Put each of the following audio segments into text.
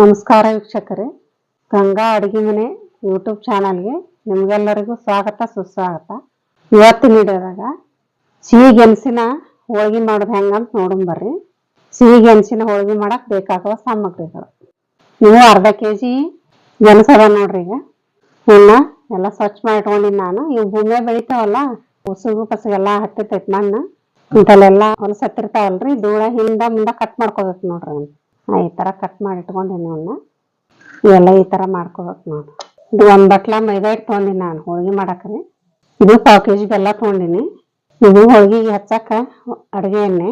ನಮಸ್ಕಾರ ವೀಕ್ಷಕರೇ. ಗಂಗಾ ಅಡುಗೆ ಮನೆ ಯೂಟ್ಯೂಬ್ ಚಾನಲ್ಗೆ ನಿಮಗೆಲ್ಲರಿಗೂ ಸ್ವಾಗತ, ಸುಸ್ವಾಗತ. ಇವತ್ತು ನೀಡಿದಾಗ ಸಿಹಿ ಗೆಣಸಿನ ಹೋಳಿಗೆ ಮಾಡೋದು ಹೆಂಗಂತ ನೋಡೋಣ ಬರ್ರಿ. ಸಿಹಿ ಗೆಣಸಿನ ಹೋಳಿಗೆ ಮಾಡಕ್ ಬೇಕಾಗುವ ಸಾಮಗ್ರಿಗಳು. ನೀವು ಅರ್ಧ ಕೆ ಜಿ ಗೆಣಸು ಅದ ನೋಡ್ರಿ ಈಗ. ಇವನ್ನ ಎಲ್ಲ ಸ್ವಚ್ಛ ಮಾಡಿ ಇಟ್ಕೊಂಡಿನಿ ನಾನು. ಇವು ಭೂಮಿ ಬೆಳಿತಾವಲ್ಲ, ಉಸುಗು ಪಸುಗೆಲ್ಲ ಹತ್ತಿರ್ತೈತೆ ಮಣ್ಣು, ಇಂಥಲ್ಲೆಲ್ಲ ಹೊಲಸತ್ತಿರ್ತಾವಲ್ರಿ ಧೂಳ ಹಿಂದ ಮುಂದೆ ಕಟ್ ಮಾಡ್ಕೋಬೇಕು ನೋಡ್ರಿ ನಾ ಈ ತರ ಕಟ್ ಮಾಡಿ ಇಟ್ಕೊಂಡಿನಿ ಅವನ್ನ ಇವೆಲ್ಲ ಈ ತರ ಮಾಡ್ಕೋಬೇಕು ನೋಡಿ ಇದು ಒಂದ್ ಬಟ್ಲ ಮೈದಾ ಹಿಟ್ಟು ನಾನು, ಹೋಳಿಗೆ ಮಾಡಕ್ರಿ ಇದು ಪಾವ್ ಕೆ ಜಿ ಬೆಲ್ಲ ತೊಗೊಂಡಿನಿ. ಇದು ಹೋಳಿಗೆಗೆ ಹಚ್ಚಕ್ಕ ಅಡುಗೆ ಎಣ್ಣೆ.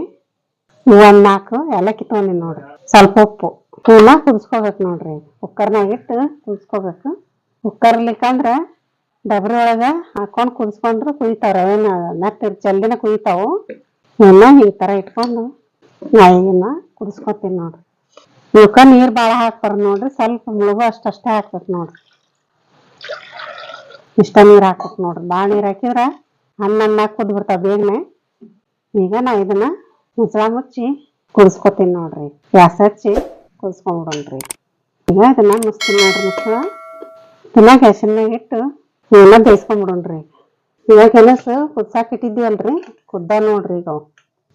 ಇವು ಒಂದ್ ನಾಲ್ಕು ಏಲಕ್ಕಿ ತೊಗೊಂಡಿನಿ ನೋಡ್ರಿ. ಸ್ವಲ್ಪ ಉಪ್ಪು. ಇವನ್ನ ಕುದಿಸ್ಕೋಬೇಕು ನೋಡ್ರಿ. ಕುಕ್ಕರ್ನಾಗ ಇಟ್ಟು ಕುದಿಸ್ಕೋಬೇಕು. ಕುಕ್ಕರ್ ಅಂದ್ರೆ ಡಬ್ರಿ ಒಳಗ ಹಾಕೊಂಡು ಕುದಿಸ್ಕೊಂಡ್ರು ಕುದಿತಾವ ರವೆನ ನೆಟ್ ಜಲ್ದಿನ ಕುಯ್ತಾವು. ಇವನ್ನ ಈ ತರ ಇಟ್ಕೊಂಡು ನಾ ಇದನ್ನ ಕುದಿಸ್ಕೊತೀನಿ ನೋಡ್ರಿ. ಇವಕ್ಕ ನೀರ್ ಬಾಳ ಹಾಕ್ಬಾರ್ದು ನೋಡ್ರಿ, ಸ್ವಲ್ಪ ಮುಳುಗು ಅಷ್ಟಷ್ಟೇ ಹಾಕ್ಬೇಕು ನೋಡ್ರಿ. ಇಷ್ಟ ನೀರ್ ಹಾಕ್ಬೇಕು ನೋಡ್ರಿ, ಬಾಳ ನೀರ್ ಹಾಕಿದ್ರ ಅನ್ನ ಕುದ್ ಬಿಡ್ತಾವ ಬೇಗನೆ. ಈಗ ನಾ ಇದನ್ನ ಮುಚ್ಚಳ ಮುಚ್ಚಿ ಕುದಿಸ್ಕೊತೀನಿ ನೋಡ್ರಿ, ಗ್ಯಾಸ್ ಹಚ್ಚಿ ಕುದಿಸ್ಕೊಂಡ್ಬಿಡೋಣ್ರಿ ಈಗ ಇದನ್ನ ಮುಚ್ತೀನಿ ನೋಡ್ರಿ ಮುಚ್ಚಳ ಇದನ್ನ ಗ್ಯಾಸಿನ ಮ್ಯಾಗ ಇಟ್ಟು ಇವನ್ನ ಬೇಯಿಸ್ಕೊಂಡ್ಬಿಡೋಣ್ರಿ ಈಗ ಕೆಲಸ ಕುದ್ಸಾಕ್ ಕುದ್ದ ನೋಡ್ರಿ ಈಗ.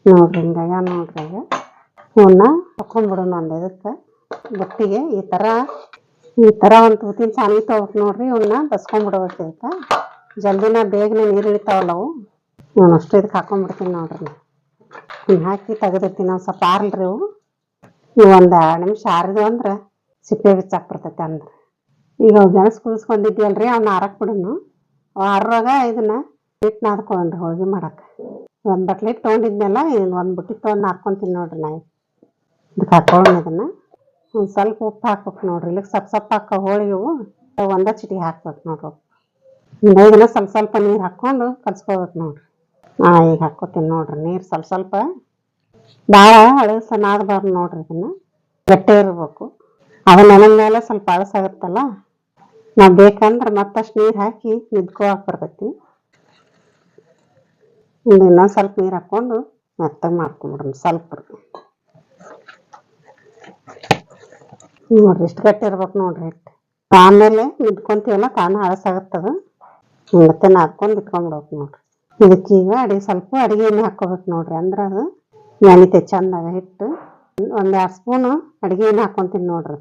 ನೋಡ್ರಿ ಹಿಂಗಾಗ ನೋಡ್ರಿ ಈಗ. ಇವನ್ನ ತಕೊಂಡ್ಬಿಡೋಣ ಒಂದು ಇದಕ್ಕೆ. ಬುಟ್ಟಿಗೆ ಈ ಥರ ಈ ತರ ಒಂದು ತೂತಿನ ಸಾನಿ ತಗೋಬೇಕು ನೋಡ್ರಿ ಇವನ್ನ ಬಸ್ಕೊಂಡ್ಬಿಡ್ಬೇಕು ಇದಕ್ಕೆ. ಜಲ್ದಿನ ಬೇಗನೆ ನೀರು ಇಳಿತಾವಲ್ಲ ಅವು. ನಾನು ಅಷ್ಟು ಇದಕ್ಕೆ ಹಾಕೊಂಡ್ಬಿಡ್ತೀನಿ ನೋಡ್ರಿ ನಾ. ಹಿಂಗ್ ಹಾಕಿ ತೆಗೆದಿರ್ತೀನಿ ಒಂದು ಸ್ವಲ್ಪ ಆರ್ಲ್ರಿ ಇವು. ಇವು ಒಂದು ಎರಡು ನಿಮಿಷ ಆರಿದ್ವು ಅಂದ್ರೆ ಸಿಪ್ಪೆ ಬಿಚ್ಚಾಕ್ಬಿಡ್ತೈತೆ ಅಂದ್ರೆ. ಈಗ ಗೆಣಸ್ ಕುದಿಸ್ಕೊಂಡಿದ್ವಲ್ರಿ ಅವ್ನ ಆರಕ್ ಬಿಡೋನು. ಆರುವಾಗ ಇದನ್ನ ಹಿಟ್ಟು ನಾದ್ಕೊಂಡ್ರಿ ಹೋಳಿಗೆ ಮಾಡಕ್ಕೆ. ಒಂದ್ ಬಟ್ಲೆ ತೊಗೊಂಡಿದ್ಮೇಲೆ ಒಂದು ಬುಟ್ಟಿ ತೊಗೊಂಡು ನಾದ್ಕೊಂತೀನಿ ನೋಡ್ರಿ ನಾ ಇದಕ್ಕೆ ಹಾಕೊಳ್ಳೋಣ ಇದನ್ನ ಒಂದು ಸ್ವಲ್ಪ ಉಪ್ಪು ಹಾಕ್ಬೇಕು ನೋಡ್ರಿ. ಇಲ್ಲಿಗೆ ಸಪ್ ಸಪ್ ಹಾಕೋ ಹೋಳಿಗೆವು ಒಂದ ಚಿಟಿ ಹಾಕ್ಬೇಕು ನೋಡ್ರಿ. ಈಗ ಇದನ್ನ ಸ್ವಲ್ಪ ಸ್ವಲ್ಪ ನೀರು ಹಾಕ್ಕೊಂಡು ಕಲ್ಸ್ಕೊಬೇಕು ನೋಡ್ರಿ. ನಾ ಈಗ ಹಾಕೋತೀನಿ ನೋಡ್ರಿ. ನೀರು ಸ್ವಲ್ಪ ಸ್ವಲ್ಪ. ಭಾಳ ಅಳಸ ನಾದಬಾರ್ದು ನೋಡ್ರಿ ಇದನ್ನು. ಗಟ್ಟಿ ಇರ್ಬೇಕು. ಅವ ನೆನದ ಮೇಲೆ ಸ್ವಲ್ಪ ಅಳಸಾಗತ್ತಲ್ಲ ನಾವು ಬೇಕಂದ್ರೆ ಮತ್ತಷ್ಟು ನೀರು ಹಾಕಿ ನಿದ್ಕೋ ಬರ್ತೈತಿ. ಒಂದು ಇನ್ನೊಂದು ಸ್ವಲ್ಪ ನೀರು ಹಾಕ್ಕೊಂಡು ಮೆತ್ತಗೆ ಮಾಡ್ಕೊಂಬಿಡ್ರಿ ಸ್ವಲ್ಪ. ನೋಡ್ರಿ ಇಷ್ಟು ಗಟ್ಟಿ ಇರ್ಬೇಕು ನೋಡ್ರಿ ಹಿಟ್ಟು ಆಮೇಲೆ ಇಟ್ಕೊಂತೀವಲ್ಲ ತಾನು ಅಳಸಾಗತ್ತದ ಮತ್ತೆ ನಾದ್ಕೊಂಡು ಇಟ್ಕೊಂಡ್ಬಿಡ್ಬೇಕು ನೋಡ್ರಿ. ಇದಕ್ಕೀಗ ಅಡಿಗೆ ಸ್ವಲ್ಪ ಅಡಿಗೆ ಎಣ್ಣೆ ಹಾಕ್ಕೋಬೇಕು ನೋಡ್ರಿ. ಅಂದ್ರೆ ಅದು ನೆನಿತೆ ಚಂದಾಗ ಹಿಟ್ಟು. ಒಂದೆರಡು ಸ್ಪೂನು ಅಡಿಗೆ ಎಣ್ಣೆ ಹಾಕ್ಕೊಂತೀನಿ ನೋಡ್ರಿ.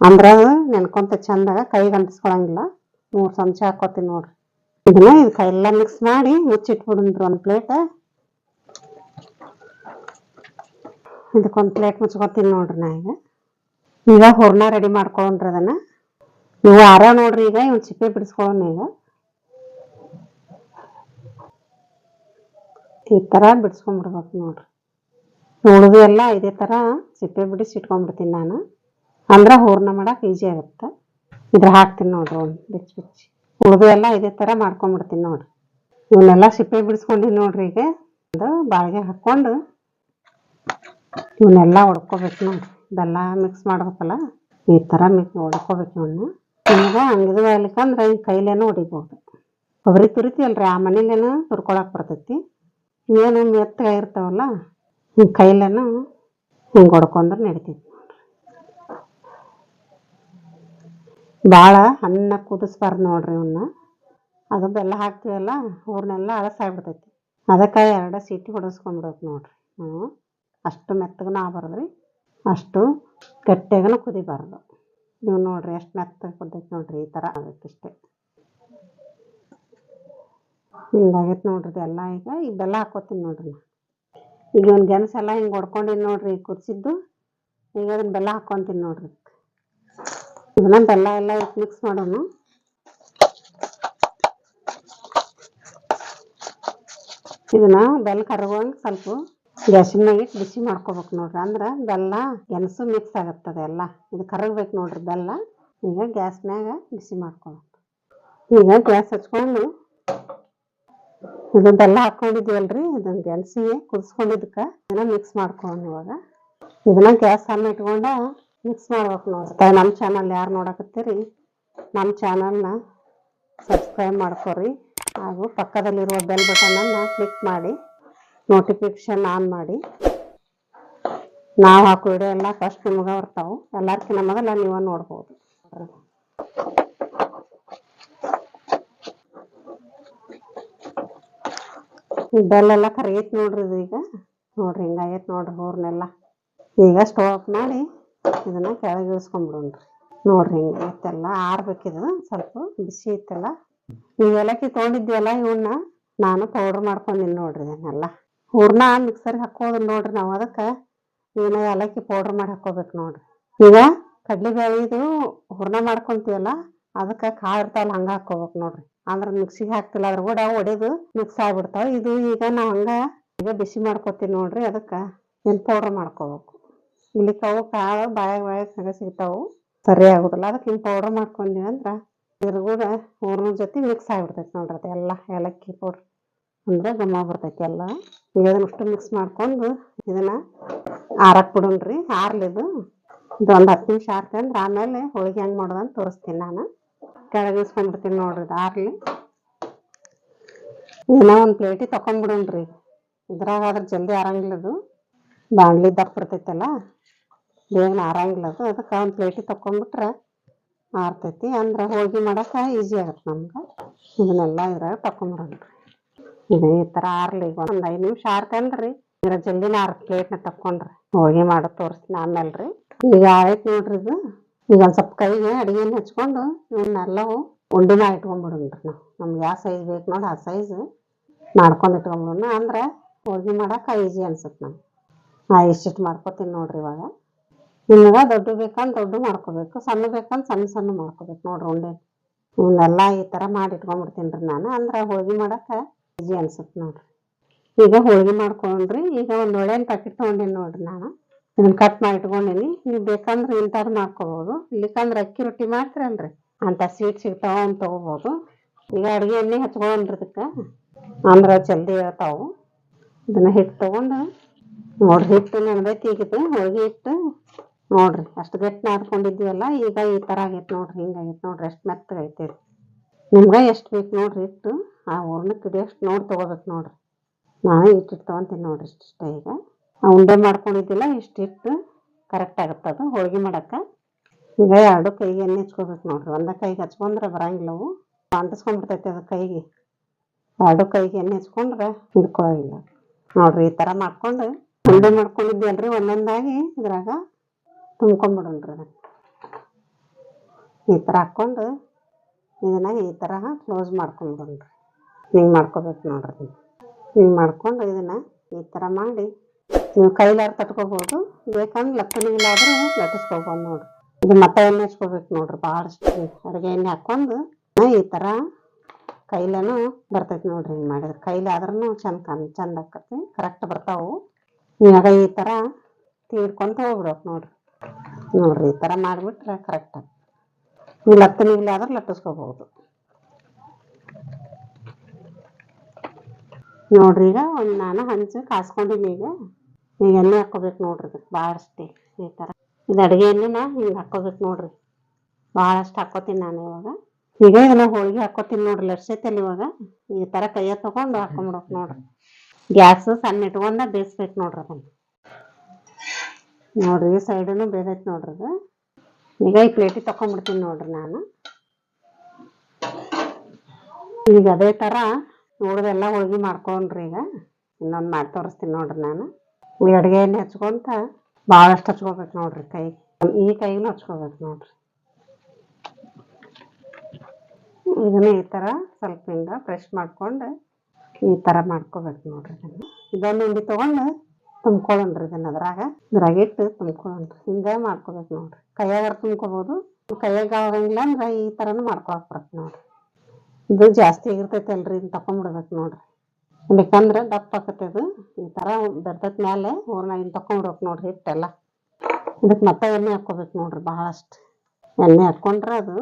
ಅಂದ್ರೆ ಅದು ನೆನ್ಕೊಂತ ಚಂದಾಗ ಕೈಗೆ ಅಂಟಿಸ್ಕೊಳಂಗಿಲ್ಲ ಮೂರು ಚಮಚ ಹಾಕೋತೀನಿ ನೋಡ್ರಿ. ಇದನ್ನ ಇದಕ್ಕೆ ಎಲ್ಲ ಮಿಕ್ಸ್ ಮಾಡಿ ಮುಚ್ಚಿಟ್ಬಿಡ್ರಿ ಒಂದು ಪ್ಲೇಟ್ ಇದಕ್ಕೊಂದು ಪ್ಲೇಟ್ ಮುಚ್ಕೊತೀನಿ ನೋಡ್ರಿ ನಾ ಈಗ. ಈಗ ಹೂರ್ಣ ರೆಡಿ ಮಾಡ್ಕೊಂಡ್ರಿ ಅದನ್ನ ನೀವು ಆರ ನೋಡ್ರಿ ಈಗ ಇವ್ ಚಿಪ್ಪೆ ಬಿಡಿಸ್ಕೊಳ್ಳೋಣ ಈಗ. ಈ ಥರ ಬಿಡಿಸ್ಕೊಂಡ್ಬಿಡ್ಬೇಕು ನೋಡ್ರಿ. ಉಳಿದು ಎಲ್ಲ ಇದೇ ತರ ಸಿಪ್ಪೆ ಬಿಡಿಸಿ ಇಟ್ಕೊಂಡ್ಬಿಡ್ತೀನಿ ನಾನು. ಅಂದ್ರೆ ಹೂರ್ಣ ಮಾಡಕ್ಕೆ ಈಜಿ ಆಗುತ್ತೆ. ಇದ್ರ ಹಾಕ್ತೀನಿ ನೋಡ್ರಿ ಒಂದು ಬಿಚ್ಚಿ ಬಿಚ್ಚಿ. ಉಳಿದು ಎಲ್ಲ ಇದೇ ಥರ ಮಾಡ್ಕೊಂಡ್ಬಿಡ್ತೀನಿ ನೋಡ್ರಿ. ಇವನ್ನೆಲ್ಲ ಸಿಪ್ಪೆ ಬಿಡಿಸ್ಕೊಂಡಿನಿ ನೋಡ್ರಿ ಈಗ. ಅದು ಬಾಳಿಗೆ ಹಾಕ್ಕೊಂಡು ಇವನ್ನೆಲ್ಲ ಹೊಡ್ಕೋಬೇಕು ನೋಡ್ರಿ ಬೆಲ್ಲ ಮಿಕ್ಸ್ ಮಾಡ್ಬೇಕಲ್ಲ, ಈ ಥರ ಮಿಕ್ಸ್ ಹೊಡ್ಕೋಬೇಕು ಇವನ್ನ. ನಿಮ್ಗೆ ಹಂಗಿದು ಆಗ್ಲಿಕ್ಕಂದ್ರೆ ಈ ಕೈಲೇನೂ ಹೊಡಿಬೋದು. ಕೊಬ್ಬರಿ ತುರಿತೀವಲ್ರಿ, ಆ ಮನೇಲೇನು ತುರ್ಕೊಳಕ್ಕೆ ಬರ್ತೈತಿ. ಏನು ಮೆತ್ತಗೆ ಇರ್ತಾವಲ್ಲ ಹಿಂಗೆ ಕೈಲೇನು ಹಿಂಗೆ ಹೊಡ್ಕೊಂಡ್ರೆ ನಡಿತೈತಿ ಭಾಳ ಅನ್ನ ಕುದಿಸ್ಬಾರ್ದು ನೋಡ್ರಿ ಇವನ್ನ. ಅದು ಬೆಲ್ಲ ಹಾಕ್ತೀವಲ್ಲ ಹೂರ್ನೆಲ್ಲ ಅಳಸಾಗ್ಬಿಡ್ತೈತಿ ಅದಕ್ಕೆ ಎರಡು ಸೀಟಿ ಹೊಡೆಸ್ಕೊಂಡ್ಬಿಡ್ಬೇಕು ನೋಡ್ರಿ ನಾವು. ಅಷ್ಟು ಮೆತ್ತಗನ ಆಗ್ಬಾರ್ದ್ರಿ. ಅಷ್ಟು ಗಟ್ಟಿಯಾಗನ ಕುದಿಬಾರ್ದು. ನೀವು ನೋಡ್ರಿ ಎಷ್ಟು ಮೆತ್ತಗೆ ಕುದೈತೆ ನೋಡ್ರಿ ಈ ಥರ ಆಗಬೇಕಿಷ್ಟೆ ಹಿಂಗಾಗೈತೆ ನೋಡ್ರಿ ಎಲ್ಲ ಈಗ. ಈ ಬೆಲ್ಲ ಹಾಕೋತೀನಿ ನೋಡ್ರಿ. ಈಗ ಒಂದು ಗೆಣಸು ಎಲ್ಲ ಹಿಂಗೆ ಹೊಡ್ಕೊಂಡಿನಿ ನೋಡ್ರಿ ಕುದಿಸಿದ್ದು. ಈಗ ಅದನ್ನ ಬೆಲ್ಲ ಹಾಕ್ಕೊಂತೀನಿ ನೋಡ್ರಿ ಇದನ್ನ ಬೆಲ್ಲ ಎಲ್ಲ ಇಟ್ಟು ಮಿಕ್ಸ್ ಮಾಡೋಣ. ಇದನ್ನ ಬೆಲ್ಲ ಕರಗುವಂಗೆ ಸ್ವಲ್ಪ ಗ್ಯಾಸಿನ ಮ್ಯಾಗ ಇಟ್ಟು ಬಿಸಿ ಮಾಡ್ಕೋಬೇಕು ನೋಡ್ರಿ ಅಂದ್ರೆ ಬೆಲ್ಲ ಗೆಣಸು ಮಿಕ್ಸ್ ಆಗತ್ತದ ಎಲ್ಲ. ಇದು ಕರಗ್ಬೇಕು ನೋಡ್ರಿ ಬೆಲ್ಲ. ಈಗ ಗ್ಯಾಸ್ ಮ್ಯಾಗ ಬಿಸಿ ಮಾಡ್ಕೋಬೇಕು. ಈಗ ಗ್ಯಾಸ್ ಹಚ್ಕೊಂಡು ಇದು ಬೆಲ್ಲ ಹಾಕೊಂಡಿದ್ವಲ್ರಿ, ಇದನ್ನ ಗೆಣಸಿಗೆ ಕುದಿಸ್ಕೊಂಡಿದ್ದಕ್ಕೆ ಇದನ್ನ ಮಿಕ್ಸ್ ಮಾಡ್ಕೊಂಡು ಇವಾಗ. ಇದನ್ನ ಗ್ಯಾಸ್ ಅನ್ನ ಇಟ್ಕೊಂಡ ಮಿಕ್ಸ್ ಮಾಡ್ಬೇಕು ನೋಡ್ರಿ. ನಮ್ಮ ಚಾನಲ್ ಯಾರು ನೋಡಕತ್ತೀರಿ, ನಮ್ಮ ಚಾನಲ್ನ ಸಬ್ಸ್ಕ್ರೈಬ್ ಮಾಡ್ಕೊರಿ. ಹಾಗೂ ಪಕ್ಕದಲ್ಲಿರುವ ಬೆಲ್ ಬಟನನ್ನು ಕ್ಲಿಕ್ ಮಾಡಿ. ನೋಟಿಫಿಕೇಶನ್ ಆನ್ ಮಾಡಿ. ನಾವು ಹಾಕೋ ವಿಡಿಯೋ ಎಲ್ಲ ಫಸ್ಟ್ ನಿಮಗೆ ಬರ್ತಾವು. ಎಲ್ಲರ್ಕಿನ್ನ ಮೊದಲ ನೀವು ನೋಡ್ಬೋದು. ಬೆಲ್ಲೆಲ್ಲ ಕರಗೈತಿ ನೋಡ್ರಿ ಇದು ಈಗ. ನೋಡ್ರಿ ಹಿಂಗಾಗೈತಿ ನೋಡ್ರಿ ಹೂರ್ನೆಲ್ಲ ಈಗ ಸ್ಟವ್ ಆಫ್ ಮಾಡಿ ಇದನ್ನ ಕೆಳಗೆ ಇಳಿಸ್ಕೊಂಡ್ಬಿಡೋಣ್ರಿ ನೋಡ್ರಿ ಹಿಂಗೈತೆಲ್ಲ ಆರ್ಬೇಕಿದು ಸ್ವಲ್ಪ ಬಿಸಿ ಐತೆಲ್ಲ. ಈ ಏಲಕ್ಕಿ ಅಲ್ಲ ಇವನ್ನ ನಾನು ಪೌಡ್ರ್ ಮಾಡ್ಕೊಂಡಿನಿ ನೋಡ್ರಿ ಇದನ್ನೆಲ್ಲ. ಹೂರ್ನ ಮಿಕ್ಸರ್ಗೆ ಹಾಕೋದು ನೋಡ್ರಿ ನಾವು ಅದಕ್ಕೆ. ಏನು ಏಲಕ್ಕಿ ಪೌಡರ್ ಮಾಡಿ ಹಾಕೋಬೇಕು ನೋಡ್ರಿ. ಈಗ ಕಡ್ಲೆಬೇಳೆದು ಹೂರ್ಣ ಮಾಡ್ಕೊಂತೀವಲ್ಲ, ಅದಕ್ಕೆ ಕಾಳು ಇರ್ತಾವಲ್ಲ ಹಂಗ ಹಾಕೋಬೇಕು ನೋಡ್ರಿ. ಅಂದ್ರೆ ಮಿಕ್ಸಿಗೆ ಹಾಕ್ತಿಲ್ಲ, ಅದ್ರ ಕೂಡ ಒಡೆದು ಮಿಕ್ಸ್ ಆಗ್ಬಿಡ್ತಾವ. ಇದು ಈಗ ನಾವು ಹಂಗ ಈಗ ಬಿಸಿ ಮಾಡ್ಕೊತೀವಿ ನೋಡ್ರಿ, ಅದಕ್ಕೆ ಏನು ಪೌಡ್ರ್ ಮಾಡ್ಕೋಬೇಕು. ಇಲ್ಲಿ ಕವು ಕಾಳು ಬಾಯಾಗ ಬಾಯಾಗ ಸಿಗ್ತಾವು. ಸರಿ ಆಗುದಿಲ್ಲ ಅದಕ್ಕೆ ಹಿಂಗೆ ಪೌಡ್ರ್ ಮಾಡ್ಕೊಂಡ್ವಿ ಅಂದ್ರೆ ಇದ್ರ ಕೂಡ ಹೂರ್ಣ ಜೊತೆ ಮಿಕ್ಸ್ ಆಗ್ಬಿಡ್ತೈತಿ ನೋಡ್ರಿ ಅದೆಲ್ಲ ಏಲಕ್ಕಿ ಪೌಡರ್ ಅಂದ್ರೆ ಘಮ ಬರ್ತೈತಿ ಎಲ್ಲ. ಈಗ ಅದನ್ನಷ್ಟು ಮಿಕ್ಸ್ ಮಾಡ್ಕೊಂಡು ಇದನ್ನ ಆರಕ್ ಬಿಡೋಣ್ರಿ. ಆರ್ಲಿದು ಇದು. ಒಂದು ಹತ್ತು ನಿಮಿಷ ಆರ್ತಂದ್ರ ಆಮೇಲೆ ಹೋಳಿಗೆ ಹೆಂಗೆ ಮಾಡೋದಂತ ತೋರಿಸ್ತೀನಿ ನಾನು. ಕೆಳಗಿಸ್ಕೊಂಡ್ಬಿಡ್ತೀನಿ ನೋಡ್ರಿ ಇದು ಆರ್ಲಿ. ಇದನ್ನ ಒಂದು ಪ್ಲೇಟಿಗೆ ತಕೊಂಡ್ಬಿಡೋಣ್ರಿ. ಇದ್ರಾಗ ಆದ್ರೆ ಜಲ್ದಿ ಆರಂಗಿಲ್ಲ ಅದು. ಬಾಣ್ಲಿ ದಪ್ಪ ಇರ್ತೈತಲ್ಲ. ಬೇಗ ಆರಂಗಿಲ್ಲ ಅದು. ಅದಕ್ಕೆ ಒಂದು ಪ್ಲೇಟಿಗೆ ತಕೊಂಡ್ಬಿಟ್ರೆ ಆರ್ತೈತಿ. ಅಂದ್ರೆ ಹೋಳಿಗೆ ಮಾಡೋಕೆ ಈಸಿ ಆಗತ್ತೆ ನಮ್ಗೆ. ಇದನ್ನೆಲ್ಲ ಇದ್ರಾಗ ತಕೊಂಡ್ಬಿಡೋಣ್ರಿ. ಇದು ಈ ಥರ ಆರ್ಲಿ ಈಗ ಒಂದು ಐದು ನಿಮಿಷ ಆರ್ತೇನ್ರಿ ಇದ್ರ ಜಲ್ದಿನ ಆರ್ ಪ್ಲೇಟ್ನ ತಕೊಂಡ್ರಿ ಹೋಳಿಗೆ ಮಾಡೋದು ತೋರಿಸ್ತೀನಿ ಆಮೇಲೆ ರೀ ಈಗ ಆಯ್ತು ನೋಡ್ರಿ ಇದು. ಈಗ ಒಂದು ಸ್ವಲ್ಪ ಕೈಗೆ ಅಡಿಗೆನ ಹಚ್ಕೊಂಡು ಇವನ್ನೆಲ್ಲವು ಉಂಡಿನ ಇಟ್ಕೊಂಡ್ಬಿಡೋಣ್ರಿ ನಾವು. ನಮ್ಗೆ ಯಾವ ಸೈಜ್ ಬೇಕು ನೋಡಿ ಆ ಸೈಜ್ ಮಾಡ್ಕೊಂಡು ಇಟ್ಕೊಂಡ್ಬಿಡೋಣ ಅಂದ್ರೆ ಹೋಳಿಗೆ ಮಾಡಕ್ಕೆ ಈಜಿ ಅನ್ಸುತ್ತೆ ನಮ್ಗೆ. ನಾ ಇಷ್ಟಿಷ್ಟು ಮಾಡ್ಕೊತೀನಿ ನೋಡ್ರಿ ಇವಾಗ. ನಿಮ್ಗೆ ದೊಡ್ಡ ಬೇಕಂದ್ರೆ ದೊಡ್ಡ ಮಾಡ್ಕೋಬೇಕು, ಸಣ್ಣ ಬೇಕಂದ್ರೆ ಸಣ್ಣ ಸಣ್ಣ ಮಾಡ್ಕೋಬೇಕು ನೋಡ್ರಿ ಉಂಡೆ. ಇವನ್ನೆಲ್ಲ ಈ ಥರ ಮಾಡಿ ಇಟ್ಕೊಂಡ್ಬಿಡ್ತೀನಿ ರೀ ನಾನು. ಅಂದ್ರೆ ಹೋಳಿಗೆ ಮಾಡಕ್ಕೆ ಈಜಿ ಅನ್ಸುತ್ತೆ ನೋಡ್ರಿ. ಈಗ ಹೋಳಿಗೆ ಮಾಡ್ಕೊಂಡ್ರಿ, ಈಗ ಒಂದು ಒಳ್ಳೆಯ ಪ್ಯಾಕೆಟ್ ತೊಗೊಂಡೇನಿ ನೋಡ್ರಿ ನಾನು. ಇದನ್ನ ಕಟ್ ಮಾಡಿ ಇಟ್ಕೊಂಡೀನಿ. ನೀವು ಬೇಕಂದ್ರೆ ಇಂಥದ್ದು ಮಾಡ್ಕೋಬಹುದು ಇಲ್ಲಿಕಂದ್ರೆ ಅಕ್ಕಿ ರೊಟ್ಟಿ ಮಾಡ್ತೀರಲ್ರಿ ಅಂತ ಸ್ವೀಟ್ ಸಿಗ್ತಾವ ಅಂತ ತಗೋಬೋದು. ಈಗ ಅಡುಗೆ ಎಣ್ಣೆ ಹಚ್ಕೊಂಡ್ರಿ ಇದಕ್ಕೆ. ಅಂದ್ರೆ ಜಲ್ದಿ ಹೇಳ್ತಾವು. ಇದನ್ನ ಹಿಟ್ಟು ತಗೊಂಡು ನೋಡ್ರಿ, ಹಿಟ್ಟು ನೆನೆದೈತಿ ಈಗ ಇದು. ಹೋಳಿಗೆ ಹಿಟ್ಟು ನೋಡ್ರಿ, ಅಷ್ಟು ಗಟ್ಟಿ ನಾದ್ಕೊಂಡಿದ್ವಲ್ಲ ಈಗ ಈ ಥರ ಆಗೈತೆ ನೋಡ್ರಿ ಹಿಂಗಾಗೈತೆ ನೋಡ್ರಿ, ಅಷ್ಟು ಮೆತ್ತಗೈತೆ ನಿಮ್ಗೆ ಎಷ್ಟು ಬೇಕು ನೋಡ್ರಿ ಇಟ್ಟು, ಆ ಹೂರ್ಣಕ್ಕೆ ಹಿಡಿಯೋಷ್ಟು ನೋಡಿ ತೊಗೋಬೇಕು ನೋಡ್ರಿ. ನಾನು ಇಟ್ಟಿಟ್ಟು ತೊಗೊಂತೀನಿ ನೋಡ್ರಿ ಇಷ್ಟಿಷ್ಟ ಈಗ. ಆ ಉಂಡೆ ಮಾಡ್ಕೊಂಡಿದ್ದಿಲ್ಲ ಇಷ್ಟಿಟ್ಟು ಕರೆಕ್ಟ್ ಆಗುತ್ತೆ ಅದು, ಹೋಳಿಗೆ ಮಾಡೋಕ್ಕೆ. ಈಗ ಎರಡು ಕೈಗೆ ಎಣ್ಣೆ ಹಚ್ಕೋಬೇಕು ನೋಡ್ರಿ, ಒಂದ ಕೈಗೆ ಹಚ್ಕೊಂಡ್ರೆ ಬರಂಗಿಲ್ಲ ಅವು. ಅಂಟಿಸ್ಕೊಂಡ್ಬಿಡ್ತೈತೆ ಅದು ಕೈಗೆ. ಎರಡು ಕೈಗೆ ಎಣ್ಣೆ ಹಚ್ಕೊಂಡ್ರೆ ಹಿಡ್ಕೊಳಂಗಿಲ್ಲ. ನೋಡ್ರಿ ಈ ಥರ ಮಾಡ್ಕೊಂಡು, ಉಂಡೆ ಮಾಡ್ಕೊಂಡಿದ್ದೀವಲ್ರಿ ಒಂದೊಂದಾಗಿ, ಇದ್ರಾಗ ತುಂಬ್ಕೊಂಡ್ಬಿಡೋಣ್ರಿ ಅದನ್ನು. ಈ ಥರ ಹಾಕ್ಕೊಂಡು ಇದನ್ನ ಈ ಥರ ಕ್ಲೋಸ್ ಮಾಡ್ಕೊಂಡ್ಬಿಡೋಣ್ರಿ ಹಿಂಗೆ ಮಾಡ್ಕೋಬೇಕು ನೋಡ್ರಿ ನೀವು. ಮಾಡ್ಕೊಂಡು ಇದನ್ನ ಈ ಥರ ಮಾಡಿ ನೀವು ಕೈಲಾರು ತಟ್ಕೋಬೋದು. ಬೇಕಂದ್ರೆ ಲಕ್ಕನಿಲಾದ್ರೆ ಲಟ್ಟಿಸ್ಕೋಬೋದು ನೋಡ್ರಿ. ಇದು ಮತ್ತೆ ಎಣ್ಣೆ ಹಚ್ಕೋಬೇಕು ನೋಡ್ರಿ ಭಾಳಷ್ಟು ಅಡುಗೆ ಎಣ್ಣೆ ಹಾಕ್ಕೊಂಡು ಈ ಥರ ಕೈಲನು ಬರ್ತೈತಿ ನೋಡ್ರಿ ಹಿಂಗೆ ಮಾಡಿದ್ರೆ. ಕೈಲಾದ್ರೂ ಚಂದ ಕನ್ ಚಂದ ಆಕತಿ ಕರೆಕ್ಟ್ ಬರ್ತಾವು. ಇವಾಗ ಈ ಥರ ತೀಡ್ಕೊಂತ ಹೋಗ್ಬಿಡ್ಬೇಕು ನೋಡ್ರಿ. ನೋಡ್ರಿ ಈ ಥರ ಮಾಡಿಬಿಟ್ರೆ ಕರೆಕ್ಟ್ ಆಗಿ ನೀವು ಲತ್ತನ ಇಲ್ಲ ಆದ್ರೆ ಲಟ್ಟಿಸ್ಕೋಬಹುದು ನೋಡ್ರಿ ಈಗ ಒಂದು ನಾನು ಹಂಚು ಕಾಸ್ಕೊಂಡಿನಿ ಈಗ. ಈಗ ಎಣ್ಣೆ ಹಾಕೋಬೇಕು ನೋಡ್ರಿ ಇದಕ್ಕೆ ಭಾಳಷ್ಟೇ ಈ ಥರ ಇದು ಅಡುಗೆ ನಾ ಹಿಂಗೆ ಹಾಕೋಬೇಕು ನೋಡ್ರಿ. ಭಾಳಷ್ಟು ಹಾಕೋತೀನಿ ನಾನು ಇವಾಗ. ಈಗ ಇದನ್ನ ಹೋಳಿಗೆ ಹಾಕ್ಕೋತೀನಿ ನೋಡ್ರಿ ಲಟ್ಸೈತಲ್ಲ ಇವಾಗ. ಈ ಥರ ಕೈಯ ತಗೊಂಡು ಹಾಕೊಂಬಿಡ್ಬೇಕು ನೋಡ್ರಿ. ಗ್ಯಾಸ್ ಸಣ್ಣ ಇಟ್ಕೊಂಡ ಬೇಯಿಸ್ಬೇಕು ನೋಡ್ರಿ ಅದನ್ನು. ನೋಡ್ರಿ ಈ ಸೈಡನು ಬೇದೈತಿ ನೋಡ್ರಿ ಅದು ಈಗ ಈ ಪ್ಲೇಟಿಗೆ ತಕೊಂಡ್ಬಿಡ್ತೀನಿ ನೋಡ್ರಿ ನಾನು. ಈಗ ಅದೇ ಥರ ನೋಡ್ದೆಲ್ಲ ಹೋಳಿಗೆ ಮಾಡ್ಕೊಂಡ್ರಿ ಈಗ. ಇನ್ನೊಂದು ಮಾಡಿ ತೋರಿಸ್ತೀನಿ ನೋಡ್ರಿ ನಾನು. ಈ ಅಡುಗೆ ಹಚ್ಕೊಂತ ಭಾಳಷ್ಟು ಹಚ್ಕೋಬೇಕು ನೋಡ್ರಿ ಕೈ. ಈ ಕೈಗೂ ಹಚ್ಕೋಬೇಕು ನೋಡ್ರಿ. ಇದನ್ನ ಈ ಥರ ಸ್ವಲ್ಪ ಹಿಂಗ ಫ್ರೆಶ್ ಮಾಡ್ಕೊಂಡು ಈ ಥರ ಮಾಡ್ಕೋಬೇಕು ನೋಡ್ರಿ ಇದನ್ನು. ಉಂಡಿ ತೊಗೊಂಡು ತುಂಬ್ಕೊಳ್ಳೋಣ್ರಿ ಇದನ್ನ ಅದ್ರಾಗ. ಅದ್ರಾಗ ಇಟ್ಟು ತುಂಬ್ಕೊಳ್ಳೋಣ್ರಿ ಹಿಂಗೆ ಮಾಡ್ಕೋಬೇಕು ನೋಡ್ರಿ. ಕೈಯಾಗಾರ ತುಂಬ್ಕೋಬೋದು, ಕೈಯಾಗ ಆಗಂಗಿಲ್ಲ ಅಂದ್ರೆ ಈ ಥರನೂ ಮಾಡ್ಕೊಳಕ್ ಬರುತ್ತೆ ನೋಡ್ರಿ. ಇದು ಜಾಸ್ತಿ ಆಗಿರ್ತೈತೆ ಅಲ್ರಿ ಇದನ್ನ ತಕೊಂಡ್ಬಿಡ್ಬೇಕು ನೋಡ್ರಿ. ಬೇಕಂದ್ರೆ ದಪ್ಪ ಆಕತ್ತೆ ಅದು ಈ ಥರ ಬೆರ್ತೈತೆ ಮೇಲೆ ಇದನ್ನ ತಕೊಂಡ್ಬಿಡ್ಬೇಕು ನೋಡ್ರಿ ಹಿಟ್ಟೆಲ್ಲ. ಇದಕ್ಕೆ ಮತ್ತೆ ಎಣ್ಣೆ ಹಾಕ್ಕೋಬೇಕು ನೋಡ್ರಿ ಭಾಳಷ್ಟು ಎಣ್ಣೆ ಹಾಕ್ಕೊಂಡ್ರೆ ಅದು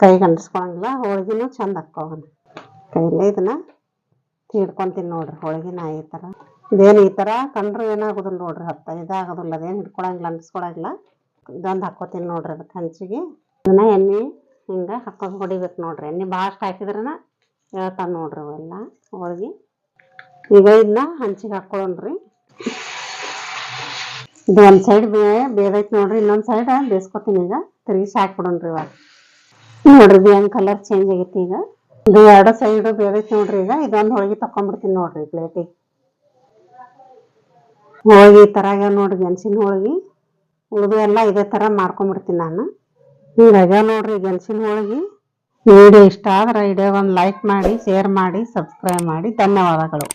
ಕೈಗೆ ಅಂಟಿಸ್ಕೊಳಂಗಿಲ್ಲ, ಹೋಳ್ಗಿನೂ ಚಂದ ಹಾಕ್ಕೋವನ ಕೈಲೇ ಇದನ್ನ ಹಿಡ್ಕೊಂತೀನಿ ನೋಡ್ರಿ, ಹೋಳಿಗೆನ ಈ ಥರ ಇದೇನು ಈ ಥರ ಕಂಡ್ರೆ ಏನಾಗೋದಿಲ್ಲ ನೋಡ್ರಿ ಹತ್ತ ಇದಾಗೋದಿಲ್ಲ, ಅದೇನು ಹಿಡ್ಕೊಳಂಗಿಲ್ಲ, ಅಂಟಿಸ್ಕೊಳಂಗಿಲ್ಲ. ಇದೊಂದು ಹಾಕೋತೀನಿ ನೋಡ್ರಿ ಅದಕ್ಕೆ ಹಂಚಿಗೆ. ಇದನ್ನ ಎಣ್ಣೆ ಹಿಂಗೆ ಹಾಕೊಂಡು ಹೊಡಿಬೇಕು ನೋಡ್ರಿ. ಎಣ್ಣೆ ಭಾಳಷ್ಟು ಹಾಕಿದ್ರನ ಹೇಳ್ತಾನೆ ನೋಡ್ರಿ ಅವೆಲ್ಲ ಹೋಳ್ಗೆ. ಈಗ ಇದನ್ನ ಹಂಚಿಗೆ ಹಾಕ್ಕೊಳ್ಳೋಣ್ರಿ ಇದು ಒಂದು ಸೈಡ್ ಬೇ, ಬೇದೈತಿ ನೋಡ್ರಿ, ಇನ್ನೊಂದು ಸೈಡ್ ಬೇಯಿಸ್ಕೊತೀನಿ ಈಗ. ತಿರುಗಿಸಿ ಹಾಕ್ಬಿಡೋಣ್ರಿ ಇವಾಗ. ನೋಡ್ರಿ ಇದು ಹೆಂಗೆ ಕಲರ್ ಚೇಂಜ್ ಆಗೈತಿ ಈಗ. ಇದು ಎರಡು ಸೈಡು ಬೇದೈತಿ ನೋಡ್ರಿ ಈಗ. ಇದೊಂದು ಹೋಳಿಗೆ ತಕೊಂಡ್ಬಿಡ್ತೀನಿ ನೋಡ್ರಿ ಪ್ಲೇಟಿಗೆ ಹೋಳಿಗೆ ಥರ ನೋಡ್ರಿ, ಗೆಣಸಿನ ಹೋಳಿಗೆ. ಉಳಿದು ಎಲ್ಲ ಇದೇ ಥರ ಮಾಡ್ಕೊಂಬಿಡ್ತೀನಿ ನಾನು. ಈಗ ನೋಡ್ರಿ ಗೆಣಸಿನ ಹೋಳಿಗೆ. ವಿಡಿಯೋ ಇಷ್ಟ ಆದ್ರೆ ವಿಡಿಯೋ ಒಂದು ಲೈಕ್ ಮಾಡಿ ಶೇರ್ ಮಾಡಿ ಸಬ್ಸ್ಕ್ರೈಬ್ ಮಾಡಿ. ಧನ್ಯವಾದಗಳು.